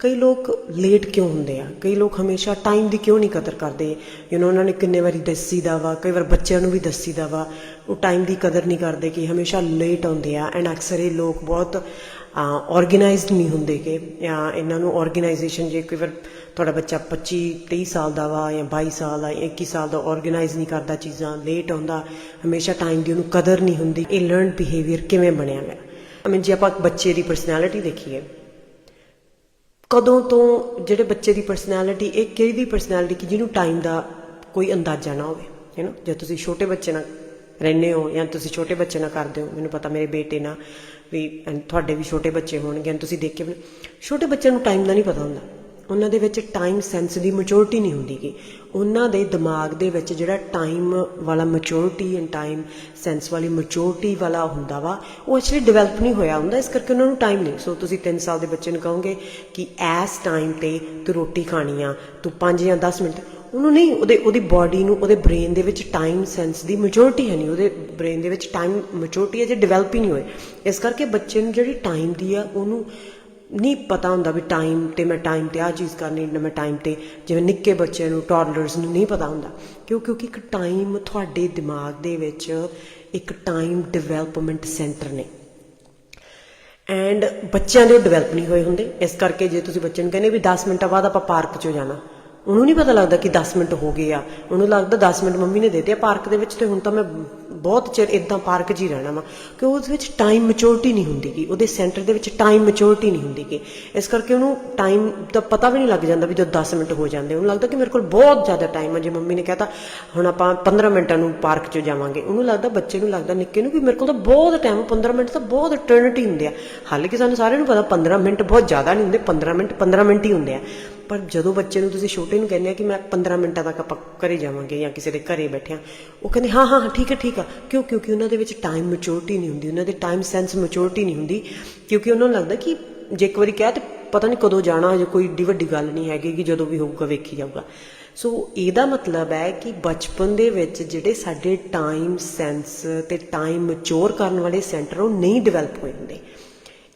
ਕਈ ਲੋਕ ਲੇਟ ਕਿਉਂ ਹੁੰਦੇ ਆ? ਕਈ ਲੋਕ ਹਮੇਸ਼ਾ ਟਾਈਮ ਦੀ ਕਿਉਂ ਨਹੀਂ ਕਦਰ ਕਰਦੇ? ਯੂ نو ਉਹਨਾਂ ਨੇ ਕਿੰਨੇ ਵਾਰੀ ਦੱਸੀਦਾ ਵਾ, ਕਈ ਵਾਰ ਬੱਚਿਆਂ ਨੂੰ ਵੀ ਦੱਸੀਦਾ ਵਾ। ਉਹ ਟਾਈਮ ਦੀ ਕਦਰ ਨਹੀਂ ਕਰਦੇ ਕਿ ਹਮੇਸ਼ਾ ਲੇਟ ਆਉਂਦੇ ਆ ਐਂਡ ਅਕਸਰ ਇਹ ਲੋਕ ਬਹੁਤ ਆਰਗੇਨਾਈਜ਼ਡ ਨਹੀਂ ਹੁੰਦੇ ਕਿ, ਜਾਂ ਇਹਨਾਂ ਨੂੰ ਆਰਗੇਨਾਈਜੇਸ਼ਨ ਜੇ ਕੋਈ ਵਾਰ ਤੁਹਾਡਾ ਬੱਚਾ 25 23 ਸਾਲ ਦਾ ਵਾ ਜਾਂ 22 ਸਾਲ ਦਾ ਜਾਂ 21 ਸਾਲ ਦਾ ਆਰਗੇਨਾਈਜ਼ ਨਹੀਂ ਕਰਦਾ ਚੀਜ਼ਾਂ ਲੇਟ ਆਉਂਦਾ, ਹਮੇਸ਼ਾ ਟਾਈਮ ਦੀ ਉਹਨੂੰ ਕਦਰ ਨਹੀਂ ਹੁੰਦੀ। ਇਹ ਲਰਨਡ ਬਿਹੇਵੀਅਰ ਕਿਵੇਂ ਬਣਿਆ ਹੋਇਆ ਆਈ ਮੀਨ ਜੇ ਆਪਾਂ ਬੱਚੇ ਦੀ ਪਰਸਨੈਲਿਟੀ ਦੇਖੀਏ ਕਦੋਂ ਤੋਂ ਜਿਹੜੇ ਬੱਚੇ ਦੀ ਪਰਸਨੈਲਿਟੀ ਇਹ ਕਿਹਦੀ ਪਰਸਨੈਲਿਟੀ ਕਿ ਜਿਹਨੂੰ ਟਾਈਮ ਦਾ ਕੋਈ ਅੰਦਾਜ਼ਾ ਨਾ ਹੋਵੇ ਹੈ ਨਾ ਜੇ ਤੁਸੀਂ ਛੋਟੇ ਬੱਚੇ ਨਾਲ ਰਹਿੰਦੇ ਹੋ ਜਾਂ ਤੁਸੀਂ ਛੋਟੇ ਬੱਚੇ ਨਾਲ ਕਰਦੇ ਹੋ, ਮੈਨੂੰ ਪਤਾ ਮੇਰੇ ਬੇਟੇ ਨਾਲ ਵੀ ਤੁਹਾਡੇ ਵੀ ਛੋਟੇ ਬੱਚੇ ਹੋਣਗੇ, and ਤੁਸੀਂ ਦੇਖ ਕੇ ਵੀ- ਛੋਟੇ ਬੱਚਿਆਂ ਨੂੰ ਟਾਈਮ ਦਾ ਨਹੀਂ ਪਤਾ ਹੁੰਦਾ। ਉਹਨਾਂ ਦੇ ਵਿੱਚ ਟਾਈਮ ਸੈਂਸ ਦੀ ਮੈਚੁਰਿਟੀ ਨਹੀਂ ਹੁੰਦੀ ਕਿ ਉਹਨਾਂ ਦੇ ਦਿਮਾਗ ਦੇ ਵਿੱਚ ਜਿਹੜਾ ਟਾਈਮ ਵਾਲਾ ਮੈਚੁਰਿਟੀ ਐਂਡ ਟਾਈਮ ਸੈਂਸ ਵਾਲੀ ਮੈਚੁਰਿਟੀ ਵਾਲਾ ਹੁੰਦਾ ਵਾ, ਉਹ ਐਕਚੁਅਲੀ ਡਿਵੈਲਪ ਨਹੀਂ ਹੋਇਆ ਹੁੰਦਾ। ਇਸ ਕਰਕੇ ਉਹਨਾਂ ਨੂੰ ਟਾਈਮ ਨਹੀਂ। ਸੋ ਤੁਸੀਂ 3 ਸਾਲ ਦੇ ਬੱਚੇ ਨੂੰ ਕਹੋਗੇ ਕਿ ਐਸ ਟਾਈਮ ਤੇ ਤੂੰ ਰੋਟੀ ਖਾਣੀ ਆ, ਤੂੰ 5 ਜਾਂ 10 ਮਿੰਟ, ਉਹਨੂੰ ਨਹੀਂ, ਉਹਦੇ, ਉਹਦੀ ਬਾਡੀ ਨੂੰ, ਉਹਦੇ ਬ੍ਰੇਨ ਦੇ ਵਿੱਚ ਟਾਈਮ ਸੈਂਸ ਦੀ ਮੈਚੁਰਿਟੀ ਹੈ ਨਹੀਂ। ਉਹਦੇ ਬ੍ਰੇਨ ਦੇ ਵਿੱਚ ਟਾਈਮ ਮਚਿਓਰਟੀ ਹੈ ਜੇ ਡਿਵੈਲਪ ਹੀ ਨਹੀਂ ਹੋਏ। ਇਸ ਕਰਕੇ ਬੱਚੇ ਨੂੰ ਜਿਹੜੀ ਟਾਈਮ ਦੀ ਆ, ਉਹਨੂੰ ਨਹੀਂ ਪਤਾ ਹੁੰਦਾ ਵੀ ਟਾਈਮ ਤੇ ਮੈਂ ਟਾਈਮ ਤੇ ਆ ਚੀਜ਼ ਕਰਨੀ, ਨਾ ਮੈਂ ਟਾਈਮ ਤੇ, ਜਿਵੇਂ ਨਿੱਕੇ ਬੱਚੇ ਨੂੰ ਟੌਡਲਰਸ ਨੂੰ ਨਹੀਂ ਪਤਾ ਹੁੰਦਾ। ਕਿਉਂ, ਕਿਉਂਕਿ ਇੱਕ ਟਾਈਮ ਤੁਹਾਡੇ ਦਿਮਾਗ ਦੇ ਵਿੱਚ ਇੱਕ ਟਾਈਮ ਡਿਵੈਲਪਮੈਂਟ ਸੈਂਟਰ ਨੇ। ਐਂਡ ਬੱਚਿਆਂ ਦੇ ਡਿਵੈਲਪ ਨਹੀਂ ਹੋਏ ਹੁੰਦੇ। ਇਸ ਕਰਕੇ ਜੇ ਤੁਸੀਂ ਬੱਚੇ ਨੂੰ ਕਹਿੰਦੇ ਵੀ 10 ਮਿੰਟਾਂ ਬਾਅਦ ਆਪਾਂ ਪਾਰਕ 'ਚ ਜਾਣਾ ਉਹਨੂੰ ਨਹੀਂ ਪਤਾ ਲੱਗਦਾ ਕਿ 10 ਮਿੰਟ ਹੋ ਗਏ ਆ। ਉਹਨੂੰ ਲੱਗਦਾ 10 ਮਿੰਟ ਮੰਮੀ ਨੇ ਦੇ ਦਿੱਤੇ ਆ ਪਾਰਕ ਦੇ ਵਿੱਚ ਤੇ ਹੁਣ ਤਾਂ ਮੈਂ ਬਹੁਤ ਚਿਰ ਇਦਾਂ ਪਾਰਕ 'ਚ ਹੀ ਰਹਿਣਾ ਵਾ। ਕਿ ਉਸ ਵਿੱਚ ਟਾਈਮ ਮੈਚੁਰਿਟੀ ਨਹੀਂ ਹੁੰਦੀ ਕਿ ਉਹਦੇ ਸੈਂਟਰ ਦੇ ਵਿੱਚ ਟਾਈਮ ਮੈਚੁਰਿਟੀ ਨਹੀਂ ਹੁੰਦੀ ਕਿ ਇਸ ਕਰਕੇ ਉਹਨੂੰ ਟਾਈਮ ਦਾ ਪਤਾ ਵੀ ਨਹੀਂ ਲੱਗ ਜਾਂਦਾ ਵੀ ਜਦੋਂ 10 ਮਿੰਟ ਹੋ ਜਾਂਦੇ ਉਹਨੂੰ ਲੱਗਦਾ ਕਿ ਮੇਰੇ ਕੋਲ ਬਹੁਤ ਜ਼ਿਆਦਾ ਟਾਈਮ ਹੈ ਜੇ ਮੰਮੀ ਨੇ ਕਹਤਾ, ਹੁਣ ਆਪਾਂ 15 ਮਿੰਟਾਂ ਨੂੰ ਪਾਰਕ 'ਚ ਜਾਵਾਂਗੇ। ਉਹਨੂੰ ਲੱਗਦਾ, ਬੱਚੇ ਨੂੰ ਲੱਗਦਾ, ਨਿੱਕੇ ਨੂੰ ਵੀ ਮੇਰੇ ਕੋਲ ਤਾਂ ਬਹੁਤ ਟਾਈਮ 15 ਮਿੰਟ ਤਾਂ ਬਹੁਤ ਇਟਰਨਿਟੀ ਹੁੰਦੇ ਆ। ਹਾਲਾਂਕਿ ਸਾਨੂੰ ਸਾਰਿਆਂ ਨੂੰ ਪਤਾ 15 ਮਿੰਟ ਬਹੁਤ ਜ਼ਿਆਦਾ ਨਹੀਂ ਹੁੰਦੇ। 15 ਮਿੰਟ 15 ਮਿੰਟ ਹੀ ਹੁੰਦੇ ਆ। ਪਰ ਜਦੋਂ ਬੱਚੇ ਨੂੰ ਤੁਸੀਂ ਛੋਟੇ ਨੂੰ ਕਹਿੰਦੇ ਆ ਕਿ ਮੈਂ 15 ਮਿੰਟਾਂ ਤੱਕ ਆਪਾਂ ਘਰੇ ਜਾਵਾਂਗੇ ਜਾਂ ਕਿਸੇ ਦੇ ਘਰੇ ਬੈਠੇ ਆ ਉਹ ਕਹਿੰਦੇ ਹਾਂ ਹਾਂ ਹਾਂ, ਠੀਕ ਹੈ ਠੀਕ ਆ। ਕਿਉਂ? ਕਿਉਂਕਿ ਉਹਨਾਂ ਦੇ ਵਿੱਚ ਟਾਈਮ ਮੈਚੁਰਿਟੀ ਨਹੀਂ ਹੁੰਦੀ ਉਹਨਾਂ ਦੇ ਟਾਈਮ ਸੈਂਸ ਮੈਚੁਰਿਟੀ ਨਹੀਂ ਹੁੰਦੀ। ਕਿਉਂਕਿ ਉਹਨਾਂ ਨੂੰ ਲੱਗਦਾ ਕਿ ਜੇ ਇੱਕ ਵਾਰੀ ਕਿਹਾ ਤੇ ਪਤਾ ਨਹੀਂ ਕਦੋਂ ਜਾਣਾ ਜੇ ਕੋਈ ਏਡੀ ਵੱਡੀ ਗੱਲ ਨਹੀਂ ਹੈਗੀ ਕਿ ਜਦੋਂ ਵੀ ਹੋਊਗਾ ਵੇਖੀ ਜਾਊਗਾ। ਸੋ ਇਹਦਾ ਮਤਲਬ ਹੈ ਕਿ ਬਚਪਨ ਦੇ ਵਿੱਚ ਜਿਹੜੇ ਸਾਡੇ ਟਾਈਮ ਸੈਂਸ ਤੇ ਟਾਈਮ ਮੈਚੁਰ ਕਰਨ ਵਾਲੇ ਸੈਂਟਰ ਉਹ ਨਹੀਂ ਡਿਵੈਲਪ ਹੋਏ ਹੁੰਦੇ।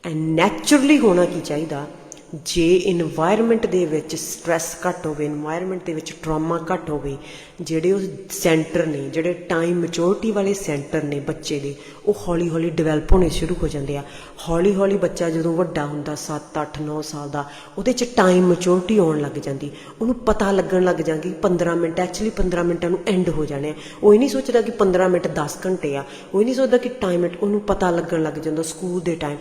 ਐਂਡ ਨੈਚੁਰਲੀ ਹੋਣਾ ਕੀ ਚਾਹੀਦਾ? ਜੇ ਇਨਵਾਇਰਨਮੈਂਟ ਦੇ ਵਿੱਚ ਸਟ्रेस ਘੱਟ ਹੋਵੇ ਇਨਵਾਇਰਨਮੈਂਟ ਦੇ ਵਿੱਚ ਟਰਾਮਾ ਘੱਟ ਹੋਵੇ, ਜਿਹੜੇ ਉਹ ਸੈਂਟਰ ਨੇ, ਜਿਹੜੇ ਟਾਈਮ ਮੈਚੋਰਿਟੀ ਵਾਲੇ ਸੈਂਟਰ ਨੇ ਬੱਚੇ ਦੇ, ਉਹ ਹੌਲੀ ਹੌਲੀ ਡਿਵੈਲਪ ਹੋਣੇ ਸ਼ੁਰੂ ਹੋ ਜਾਂਦੇ ਆ। ਹੌਲੀ ਹੌਲੀ ਬੱਚਾ ਜਦੋਂ ਵੱਡਾ ਹੁੰਦਾ 7 8 9 ਸਾਲ ਦਾ, ਉਹਦੇ 'ਚ ਟਾਈਮ ਮੈਚੋਰਿਟੀ ਆਉਣ ਲੱਗ ਜਾਂਦੀ। ਉਹਨੂੰ ਪਤਾ ਲੱਗਣ ਲੱਗ ਜਾਂਦੀ 15 ਮਿੰਟ ਐਕਚੁਅਲੀ 15 ਮਿੰਟਾਂ ਨੂੰ ਐਂਡ ਹੋ ਜਾਣੇ ਆ। ਉਹ ਇਹ ਨਹੀਂ ਸੋਚਦਾ ਕਿ 15 ਮਿੰਟ 10 ਘੰਟੇ ਆ। ਉਹ ਇਹ ਨਹੀਂ ਸੋਚਦਾ ਕਿ ਟਾਈਮ ਉਹਨੂੰ ਪਤਾ ਲੱਗਣ ਲੱਗ ਜਾਂਦਾ ਸਕੂਲ ਦੇ ਟਾਈਮ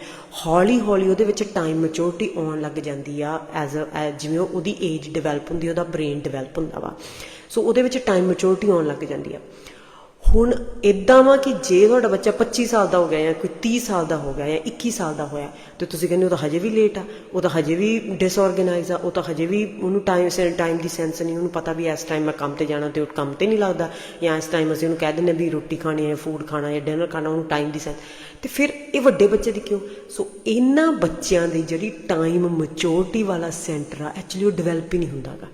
ਹੌਲੀ ਹੌਲੀ ਉਹਦੇ ਵਿੱਚ ਟਾਈਮ ਮੈਚੋਰਿਟੀ ਆਉਣ ਲੱਗ ਜਾਂਦੀ ਆ ਐਜ਼ ਜਿਵੇਂ ਉਹਦੀ ਏਜ ਡਿਵੈਲਪ ਹੁੰਦੀ ਉਹਦਾ ਬ੍ਰੇਨ ਡਿਵੈਲਪ ਹੁੰਦਾ ਵਾ। ਸੋ ਉਹਦੇ ਵਿੱਚ ਟਾਈਮ ਮੈਚੁਰਿਟੀ ਆਉਣ ਲੱਗ ਜਾਂਦੀ ਆ। ਹੁਣ ਇਦਾਂ ਵਾ ਕਿ ਜੇ ਤੁਹਾਡਾ ਬੱਚਾ 25 ਸਾਲ ਦਾ ਹੋ ਗਿਆ ਜਾਂ ਕੋਈ 30 ਸਾਲ ਦਾ ਹੋ ਗਿਆ ਜਾਂ 21 ਸਾਲ ਦਾ ਹੋਇਆ, ਤੇ ਤੁਸੀਂ ਕਹਿੰਦੇ ਉਹ ਤਾਂ ਹਜੇ ਵੀ ਲੇਟ ਆ, ਉਹ ਤਾਂ ਹਜੇ ਵੀ ਡਿਸਆਰਗੇਨਾਈਜ਼ ਆ, ਉਹ ਤਾਂ ਹਜੇ ਵੀ ਉਹਨੂੰ ਟਾਈਮ ਸੇ ਟਾਈਮ ਦੀ ਸੈਂਸ ਨਹੀਂ, ਉਹਨੂੰ ਪਤਾ ਵੀ ਇਸ ਟਾਈਮ ਮੈਂ ਕੰਮ ਤੇ ਜਾਣਾ ਤੇ ਉਹ ਕੰਮ ਤੇ ਨਹੀਂ ਲੱਗਦਾ, ਜਾਂ ਇਸ ਟਾਈਮ ਅਸੀਂ ਉਹਨੂੰ ਕਹਿ ਦਿੰਦੇ ਵੀ ਰੋਟੀ ਖਾਣੀ ਹੈ ਫੂਡ ਖਾਣਾ ਹੈ ਡਿਨਰ ਖਾਣਾ, ਉਹਨੂੰ ਟਾਈਮ ਦੀ ਸੈਂਸ ਤੇ ਫਿਰ ਇਹ ਵੱਡੇ ਬੱਚੇ ਦੀ ਕਿਉਂ? ਸੋ ਇਹਨਾਂ ਬੱਚਿਆਂ ਦੀ ਜਿਹੜੀ ਟਾਈਮ ਮੈਚੁਰਿਟੀ ਵਾਲਾ ਸੈਂਟਰ ਆ ਐਕਚੁਅਲੀ ਉਹ ਡਿਵੈਲਪ ਹੀ ਨਹੀਂ ਹੁੰਦਾਗਾ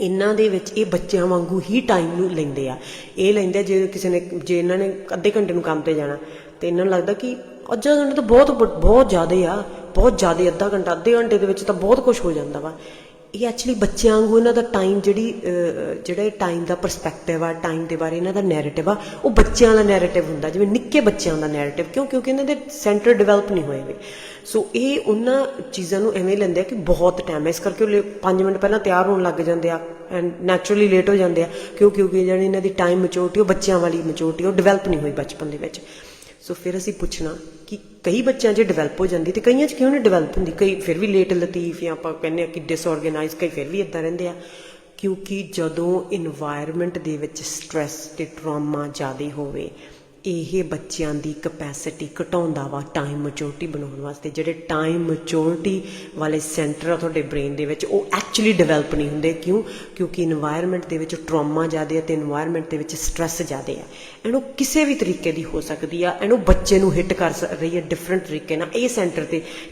ਇਹਨਾਂ ਦੇ ਵਿੱਚ ਇਹ ਬੱਚਿਆਂ ਵਾਂਗੂ ਹੀ ਟਾਈਮ ਨੂੰ ਲੈਂਦੇ ਆ। ਇਹ ਲੈਂਦੇ ਆ ਜੇ ਕਿਸੇ ਨੇ ਜੇ ਇਹਨਾਂ ਨੇ ਅੱਧੇ ਘੰਟੇ ਨੂੰ ਕੰਮ ਤੇ ਜਾਣਾ, ਤੇ ਇਹਨਾਂ ਨੂੰ ਲੱਗਦਾ ਕਿ ਅੱਧਾ ਘੰਟਾ ਤਾਂ ਬਹੁਤ ਬਹੁਤ ਜ਼ਿਆਦਾ ਆ। ਬਹੁਤ ਜ਼ਿਆਦਾ, ਅੱਧਾ ਘੰਟਾ, ਅੱਧੇ ਘੰਟੇ ਦੇ ਵਿੱਚ ਤਾਂ ਬਹੁਤ ਕੁਝ ਹੋ ਜਾਂਦਾ ਵਾ। ਇਹ ਐਕਚੁਅਲੀ ਬੱਚਿਆਂ ਵਾਂਗੂ ਇਹਨਾਂ ਦਾ ਟਾਈਮ ਜਿਹੜੀ ਅਹ, ਜਿਹੜਾ ਟਾਈਮ ਦਾ ਪਰਸਪੈਕਟਿਵ ਆ ਟਾਈਮ ਦੇ ਬਾਰੇ ਇਹਨਾਂ ਦਾ ਨੈਰੇਟਿਵ ਆ ਉਹ ਬੱਚਿਆਂ ਦਾ ਨੈਰੇਟਿਵ ਹੁੰਦਾ ਜਿਵੇਂ ਨਿੱਕੇ ਬੱਚਿਆਂ ਦਾ ਨੈਰੇਟਿਵ ਕਿਉਂ? ਕਿਉਂਕਿ ਇਹਨਾਂ ਦੇ ਸੈਂਟਰ ਡਿਵੈਲਪ ਨਹੀਂ ਹੋਏ ਵੇ। ਸੋ ਇਹ ਉਹਨਾਂ ਚੀਜ਼ਾਂ ਨੂੰ ਐਵੇਂ ਲੈਂਦੇ ਆ ਕਿ ਬਹੁਤ ਟਾਈਮ ਹੈ ਇਸ ਕਰਕੇ ਉਹ 5 ਮਿੰਟ ਪਹਿਲਾਂ ਤਿਆਰ ਹੋਣ ਲੱਗ ਜਾਂਦੇ ਆ ਐਂਡ ਨੈਚੁਰਲੀ ਲੇਟ ਹੋ ਜਾਂਦੇ ਆ ਕਿਉਂ? ਕਿਉਂਕਿ ਜਿਹੜੀ ਇਹਨਾਂ ਦੀ ਟਾਈਮ ਮੈਚੁਰਿਟੀ ਉਹ ਬੱਚਿਆਂ ਵਾਲੀ ਮੈਚੁਰਿਟੀ ਉਹ ਡਿਵੈਲਪ ਨਹੀਂ ਹੋਈ ਬਚਪਨ ਦੇ ਵਿੱਚ। ਸੋ ਫਿਰ ਅਸੀਂ ਪੁੱਛਣਾ ਕਿ ਕਈ ਬੱਚਿਆਂ ਜੇ ਡਿਵੈਲਪ ਹੋ ਜਾਂਦੀ ਤੇ ਕਈਆਂ 'ਚ ਕਿਉਂ ਨਹੀਂ ਡਿਵੈਲਪ ਹੁੰਦੀ? ਕਈ ਫਿਰ ਵੀ ਲੇਟ ਲਤੀਫ ਜਾਂ ਆਪਾਂ ਕਹਿੰਦੇ ਆ ਕਿ ਡਿਸਆਰਗੇਨਾਈਜ਼ ਕਈ ਫਿਰ ਵੀ ਇਦਾਂ ਰਹਿੰਦੇ ਆ। ਕਿਉਂਕਿ ਜਦੋਂ এনवायरमेंट ਦੇ ਵਿੱਚ ਸਟ्रेस ਤੇ ਟਰਾਮਾ ਜ਼ਿਆਦਾ ਹੋਵੇ ਇਹ ਬੱਚਿਆਂ ਦੀ ਕਪੈਸਿਟੀ ਘਟਾਉਂਦਾ ਵਾ ਟਾਈਮ ਮੈਚੋਰਟੀ ਬਣਾਉਣ ਵਾਸਤੇ। ਜਿਹੜੇ ਟਾਈਮ ਮੈਚੋਰਟੀ ਵਾਲੇ ਸੈਂਟਰ ਆ ਤੁਹਾਡੇ ਬ੍ਰੇਨ ਦੇ ਵਿੱਚ, ਉਹ ਐਕਚੁਅਲੀ ਡਿਵੈਲਪ ਨਹੀਂ ਹੁੰਦੇ। ਕਿਉਂ? ਕਿਉਂਕਿ এনवायरमेंट ਦੇ ਵਿੱਚ ਟਰਾਮਾ ਜ਼ਿਆਦਾ ਹੈ ਤੇ এনवायरमेंट ਦੇ ਵਿੱਚ ਸਟ्रेस ਜ਼ਿਆਦਾ ਹੈ ਐਂਡ ਉਹ ਕਿਸੇ ਵੀ ਤਰੀਕੇ ਦੀ ਹੋ ਸਕਦੀ ਆ ਐਂਡ ਉਹ ਬੱਚੇ ਨੂੰ ਹਿੱਟ ਕਰ ਰਹੀ ਹੈ ਡਿਫਰੈਂਟ ਤਰੀਕੇ ਨਾਲ। ਇਹ ਸੈਂਟਰ ਤੇ